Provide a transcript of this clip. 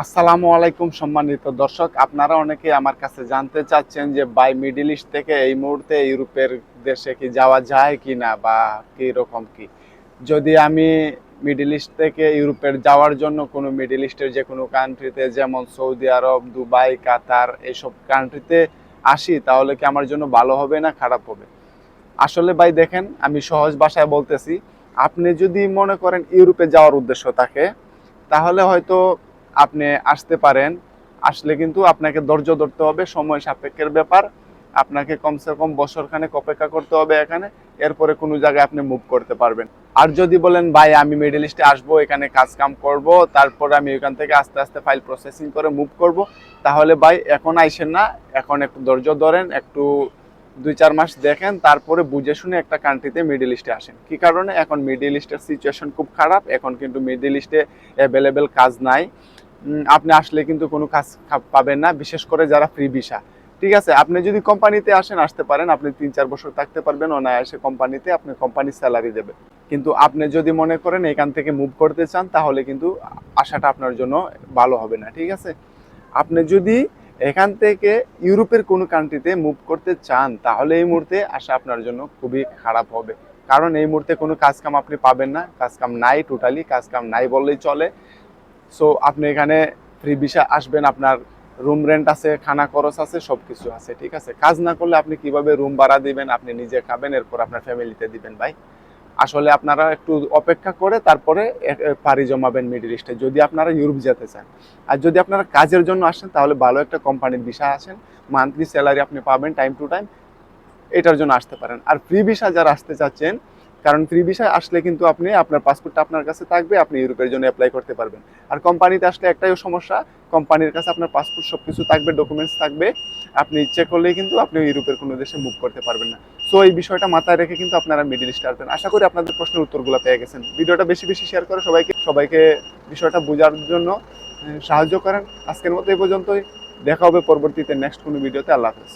আসসালামু আলাইকুম সম্মানিত দর্শক, আপনারা অনেকে আমার কাছে জানতে চাচ্ছেন যে বাই মিডিল ইস্ট থেকে এই মুহূর্তে ইউরোপের দেশে কি যাওয়া যায় কি না বা কি রকম কি? যদি আমি মিডিল ইস্ট থেকে ইউরোপের যাওয়ার জন্য কোনো মিডিল ইস্টের যে কোনো কান্ট্রিতে যেমন সৌদি আরব, দুবাই, কাতার এইসব কান্ট্রিতে আসি, তাহলে কি আমার জন্য ভালো হবে না খারাপ হবে? আসলে ভাই দেখেন, আমি সহজ ভাষায় বলতেছি, আপনি যদি মনে করেন ইউরোপে যাওয়ার উদ্দেশ্য থাকে, তাহলে হয়তো আপনি আসতে পারেন, আসলে কিন্তু আপনাকে ধৈর্য ধরতে হবে, সময় সাপেক্ষের ব্যাপার। আপনাকে কমসে কম বছরখানেক অপেক্ষা করতে হবে এখানে, এরপরে কোনো জায়গায় আপনি মুভ করতে পারবেন। আর যদি বলেন, ভাই, আমি মিডল ইস্টে আসব, এখানে কাজ কাম করব, তারপরে আমি এখান থেকে আস্তে আস্তে ফাইল প্রসেসিং করে মুভ করব, তাহলে ভাই, এখন আইসেন না, এখন একটু ধৈর্য ধরেন, একটু দুই চার মাস দেখেন, তারপরে বুঝে শুনে একটা কান্ট্রিতে মিডল ইস্টে আসেন। কি কারণে? এখন মিডল ইস্টের সিচুয়েশন খুব খারাপ, এখন কিন্তু মিডল ইস্টে অ্যাভেলেবেল কাজ নাই। আপনি আসলে কিন্তু কোনো কাজ পাবেন না, বিশেষ করে যারা ফ্রি ভিসা ঠিক আছে, আপনি যদি কোম্পানিতে আসেন, আসতে পারেন, আপনি তিন চার বছর থাকতে পারবেন, অনায়াসে কোম্পানিতে আপনি কোম্পানির স্যালারি দেবে। কিন্তু আপনি যদি মনে করেন এখান থেকে মুভ করতে চান, তাহলে কিন্তু আসাটা আপনার জন্য ভালো হবে না, ঠিক আছে? আপনি যদি এখান থেকে ইউরোপের কোনো কান্ট্রিতে মুভ করতে চান, তাহলে এই মুহূর্তে আসা আপনার জন্য খুবই খারাপ হবে। কারণ এই মুহূর্তে কোনো কাজ কাম আপনি পাবেন না কাজ কাম নাই টোটালি কাজ কাম নাই বললেই চলে। সো আপনি এখানে ফ্রি ভিসা আসবেন, আপনার রুম রেন্ট আছে, খানা খরচ আছে সব কিছু আছে, ঠিক আছে? কাজ না করলে আপনি কীভাবে রুম ভাড়া দিবেন, আপনি নিজে খাবেন, এরপর আপনার ফ্যামিলিতে দিবেন, ভাই। আসলে আপনারা একটু অপেক্ষা করে, তারপরে পাড়ি জমাবেন মিডল ইস্টে যদি আপনারা ইউরোপ যেতে চান। আর যদি আপনারা কাজের জন্য আসেন, তাহলে ভালো একটা কোম্পানির ভিসা আসেন। মান্থলি স্যালারি আপনি পাবেন টাইম টু টাইম এটার জন্য আসতে পারেন। আর ফ্রি ভিসা যারা আসতে চাচ্ছেন কারণ ফ্রি ভিসা আসলে কিন্তু আপনি আপনার পাসপোর্টটা আপনার কাছে থাকবে, আপনি ইউরোপের জন্য অ্যাপ্লাই করতে পারবেন। আর কোম্পানিতে আসলে একটাই সমস্যা, কোম্পানির কাছে আপনার পাসপোর্ট সব কিছু থাকবে ডকুমেন্টস থাকবে, আপনি ইচ্ছে করলেই কিন্তু আপনি ইউরোপের কোনো দেশে মুভ করতে পারবেন না। সো এই বিষয়টা মাথায় রেখে কিন্তু আপনারা মিডিল ইস্টে আসবেন। আশা করি আপনাদের প্রশ্নের উত্তরগুলো পেয়ে গেছেন। ভিডিওটা বেশি বেশি শেয়ার করে সবাইকে সবাইকে বিষয়টা বোঝার জন্য সাহায্য করেন। আজকের মতো এই পর্যন্তই। দেখা হবে পরবর্তীতে নেক্সট কোনো ভিডিওতে আল্লাহ হাফেজ।